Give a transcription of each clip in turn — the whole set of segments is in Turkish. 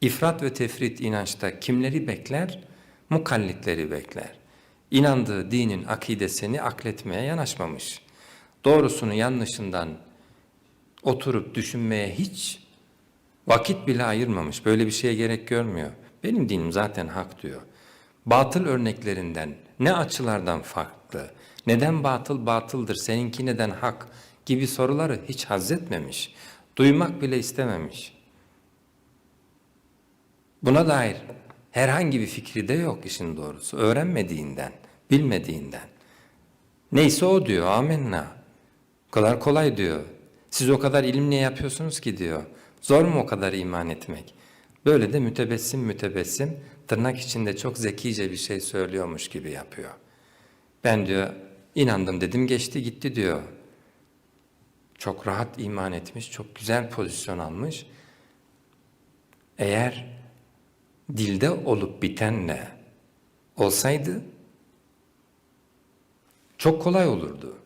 İfrat ve tefrit inançta kimleri bekler? Mukallitleri bekler. İnandığı dinin akidesini akletmeye yanaşmamış. Doğrusunu yanlışından oturup düşünmeye hiç vakit bile ayırmamış. Böyle bir şeye gerek görmüyor. Benim dinim zaten hak diyor. Batıl örneklerinden ne açılardan farklı, neden batıl batıldır, seninki neden hak gibi soruları hiç hazzetmemiş. Duymak bile istememiş. Buna dair herhangi bir fikri de yok işin doğrusu. Öğrenmediğinden, bilmediğinden. Neyse o diyor, amenna. O kadar kolay diyor. Siz o kadar ilim niye yapıyorsunuz ki diyor. Zor mu o kadar iman etmek? Böyle de mütebessim mütebessim tırnak içinde çok zekice bir şey söylüyormuş gibi yapıyor. Ben diyor inandım dedim geçti gitti diyor. Çok rahat iman etmiş, çok güzel pozisyon almış. Eğer dilde olup bitenle olsaydı çok kolay olurdu.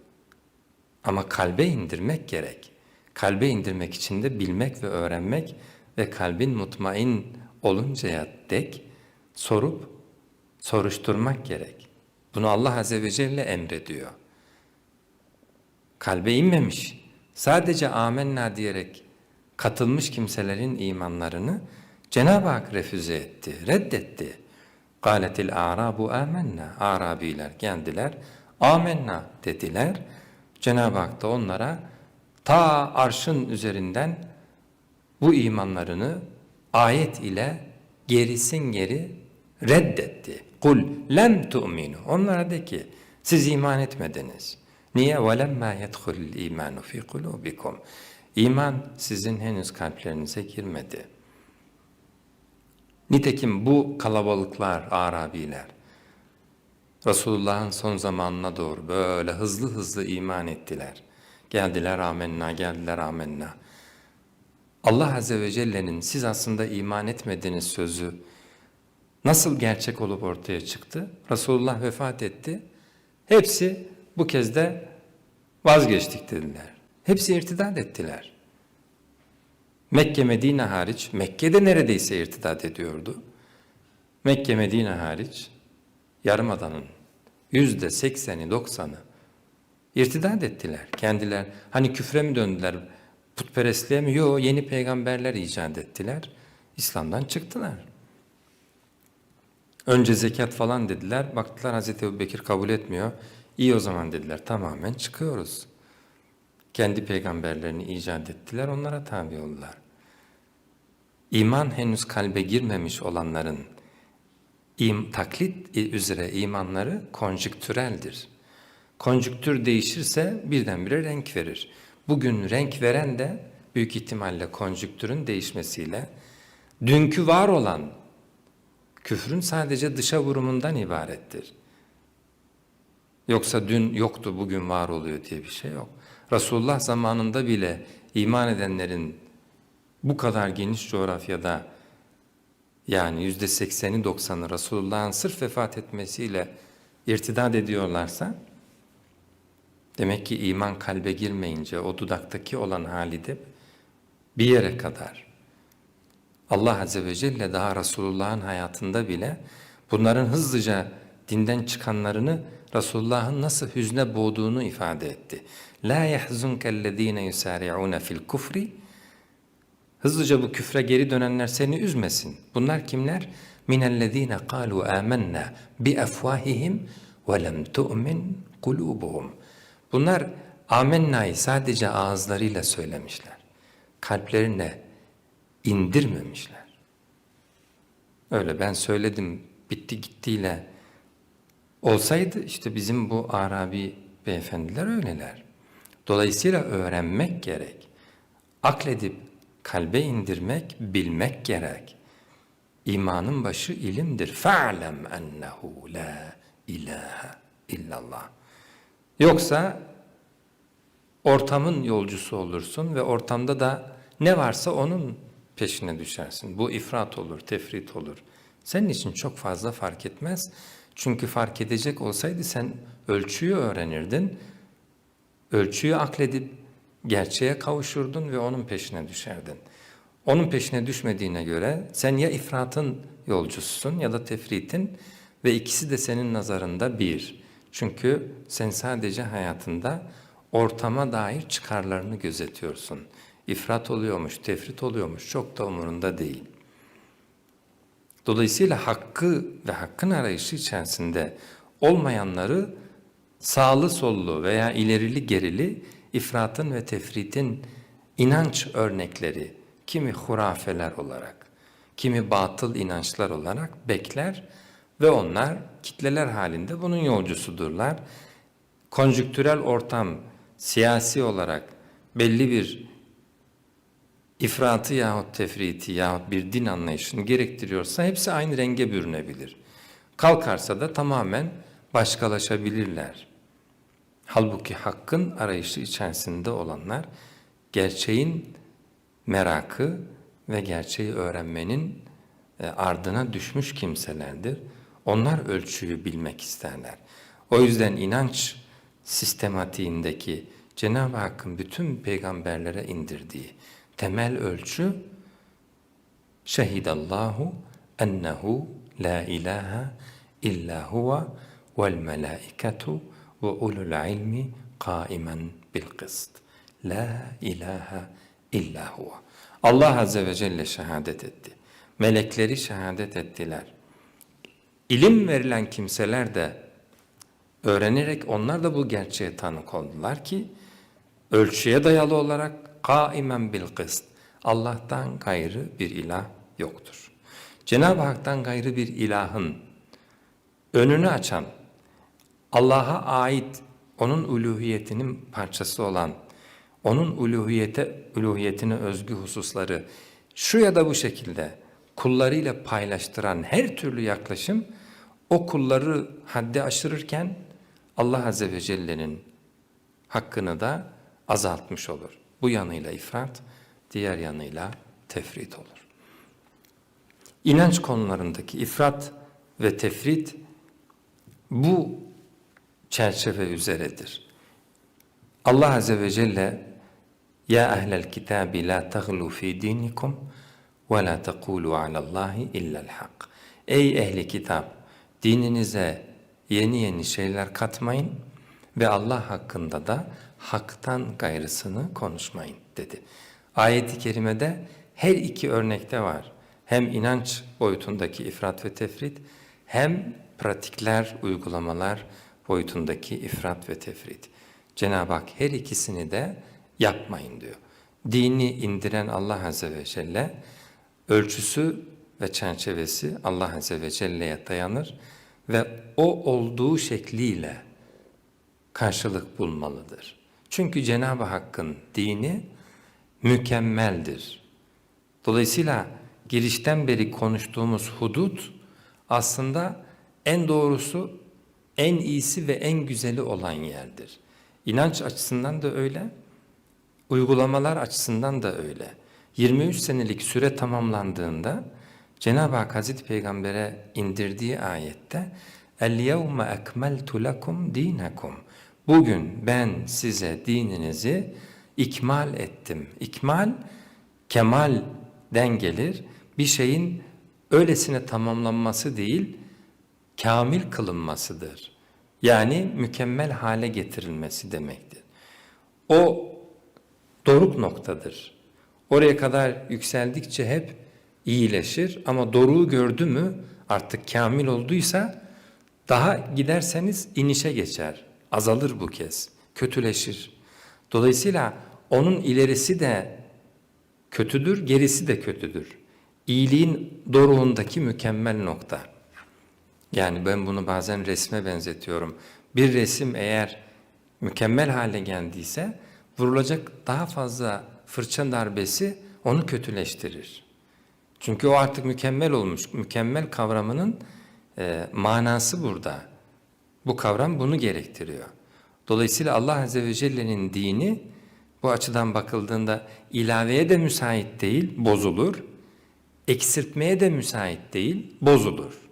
Ama kalbe indirmek gerek. Kalbe indirmek için de bilmek ve öğrenmek ve kalbin mutmain oluncaya dek sorup soruşturmak gerek. Bunu Allah Azze ve Celle emrediyor. Kalbe inmemiş. Sadece amenna diyerek katılmış kimselerin imanlarını Cenab-ı Hak refüze etti, reddetti. Kâletil a'rabu amenna. Arabiler geldiler, amenna dediler. Cenab-ı Hak da onlara ta arşın üzerinden bu imanlarını ayet ile gerisin geri reddetti. Kul lem tu'minu. Onlara de ki siz iman etmediniz. Niye? وَلَمَّا يَدْخُلُ الْا۪يمَانُ ف۪ي قُلُوبِكُمْ İman sizin henüz kalplerinize girmedi. Nitekim bu kalabalıklar, Arabiler, Resulullah'ın son zamanına doğru böyle hızlı hızlı iman ettiler. Geldiler amenna, geldiler amenna. Allah Azze ve Celle'nin siz aslında iman etmediğiniz sözü nasıl gerçek olup ortaya çıktı? Resulullah vefat etti. Hepsi bu kez de vazgeçtik dediler. Hepsi irtidat ettiler. Mekke Medine hariç, Mekke'de neredeyse irtidat ediyordu. Mekke Medine hariç, Yarımada'nın yüzde sekseni doksanı irtidat ettiler. Kendiler hani küfre mi döndüler, putperestliğe mi? Yok yeni peygamberler icat ettiler. İslam'dan çıktılar. Önce zekat falan dediler. Baktılar Hazreti Ebubekir kabul etmiyor. İyi o zaman dediler tamamen çıkıyoruz. Kendi peygamberlerini icat ettiler, onlara tabi oldular. İman henüz kalbe girmemiş olanların im, taklit üzere imanları konjüktüreldir. Konjüktür değişirse birdenbire renk verir. Bugün renk veren de büyük ihtimalle konjüktürün değişmesiyle dünkü var olan küfrün sadece dışa vurumundan ibarettir. Yoksa dün yoktu bugün var oluyor diye bir şey yok. Resulullah zamanında bile iman edenlerin bu kadar geniş coğrafyada yani yüzde sekseni doksanı Resulullah'ın sırf vefat etmesiyle irtidat ediyorlarsa demek ki iman kalbe girmeyince o dudaktaki olan hali de bir yere kadar. Allah Azze ve Celle daha Resulullah'ın hayatında bile bunların hızlıca dinden çıkanlarını Resulullah'ın nasıl hüzne boğduğunu ifade etti. La yahzunkellezine yusari'un fil kufri Hızlıca bu küfre geri dönenler seni üzmesin. Bunlar kimler? Minellezine kalu amennâ bi efvahihim ve lem tu'min kulubuhum. Bunlar amenna'yı sadece ağızlarıyla söylemişler. Kalplerine indirmemişler. Öyle ben söyledim bitti gittiyle olsaydı işte bizim bu Arabi beyefendiler öyleler. Dolayısıyla öğrenmek gerek. Akledip kalbe indirmek, bilmek gerek. İmanın başı ilimdir. Fa'lem ennehu la ilahe illallah. Yoksa ortamın yolcusu olursun ve ortamda da ne varsa onun peşine düşersin. Bu ifrat olur, tefrit olur. Senin için çok fazla fark etmez. Çünkü fark edecek olsaydı sen ölçüyü öğrenirdin. Ölçüyü akledip gerçeğe kavuşurdun ve onun peşine düşerdin. Onun peşine düşmediğine göre sen ya ifratın yolcususun ya da tefritin ve ikisi de senin nazarında bir. Çünkü sen sadece hayatında ortama dair çıkarlarını gözetiyorsun. İfrat oluyormuş, tefrit oluyormuş çok da umurunda değil. Dolayısıyla hakkı ve hakkın arayışı içerisinde olmayanları sağlı sollu veya ilerili gerili ifratın ve tefritin inanç örnekleri, kimi hurafeler olarak, kimi batıl inançlar olarak bekler ve onlar kitleler halinde bunun yolcusudurlar. Konjüktürel ortam siyasi olarak belli bir ifratı yahut tefriti yahut bir din anlayışını gerektiriyorsa hepsi aynı renge bürünebilir. Kalkarsa da tamamen başkalaşabilirler. Halbuki hakkın arayışı içerisinde olanlar gerçeğin merakı ve gerçeği öğrenmenin e, ardına düşmüş kimselerdir. Onlar ölçüyü bilmek isterler. O yüzden inanç sistematiğindeki Cenab-ı Hakk'ın bütün peygamberlere indirdiği temel ölçü Şehidallahu ennehu la ilahe illa huve vel melaiketu ve ulul ilmi kaimen bil kıst. La ilahe illa huve. Allah Azze ve Celle şehadet etti. Melekleri şehadet ettiler. İlim verilen kimseler de öğrenerek onlar da bu gerçeğe tanık oldular ki ölçüye dayalı olarak kaimen bil kıst. Allah'tan gayrı bir ilah yoktur. Cenab-ı Hak'tan gayrı bir ilahın önünü açan, Allah'a ait onun uluhiyetinin parçası olan, onun uluhiyete, uluhiyetine özgü hususları şu ya da bu şekilde kullarıyla paylaştıran her türlü yaklaşım o kulları haddi aşırırken Allah Azze ve Celle'nin hakkını da azaltmış olur. Bu yanıyla ifrat, diğer yanıyla tefrit olur. İnanç konularındaki ifrat ve tefrit bu çerçeve üzeredir. Allah Azze ve Celle Ya ehlel kitabi la taglu fi dinikum ve la tekulu alallahi illel hak. Ey ehli kitap dininize yeni yeni şeyler katmayın ve Allah hakkında da haktan gayrısını konuşmayın dedi. Ayet-i kerimede her iki örnekte var. Hem inanç boyutundaki ifrat ve tefrit hem pratikler, uygulamalar boyutundaki ifrat ve tefrit. Cenab-ı Hak her ikisini de yapmayın diyor. Dini indiren Allah Azze ve Celle ölçüsü ve çerçevesi Allah Azze ve Celle'ye dayanır ve o olduğu şekliyle karşılık bulmalıdır. Çünkü Cenab-ı Hakk'ın dini mükemmeldir. Dolayısıyla girişten beri konuştuğumuz hudut aslında en doğrusu, en iyisi ve en güzeli olan yerdir. İnanç açısından da öyle, uygulamalar açısından da öyle. 23 senelik süre tamamlandığında Cenab-ı Hak Hazreti Peygamber'e indirdiği ayette El-yevme ekmeltu lekum dinakum. Bugün ben size dininizi ikmal ettim. İkmal, kemalden gelir. Bir şeyin öylesine tamamlanması değil, kamil kılınmasıdır. Yani mükemmel hale getirilmesi demektir. O doruk noktadır. Oraya kadar yükseldikçe hep iyileşir ama doruğu gördü mü artık kamil olduysa daha giderseniz inişe geçer. Azalır bu kez. Kötüleşir. Dolayısıyla onun ilerisi de kötüdür, gerisi de kötüdür. İyiliğin doruğundaki mükemmel nokta. Yani ben bunu bazen resme benzetiyorum. Bir resim eğer mükemmel hale geldiyse vurulacak daha fazla fırça darbesi onu kötüleştirir. Çünkü o artık mükemmel olmuş. Mükemmel kavramının e, manası burada. Bu kavram bunu gerektiriyor. Dolayısıyla Allah Azze ve Celle'nin dini bu açıdan bakıldığında ilaveye de müsait değil, bozulur. Eksiltmeye de müsait değil, bozulur.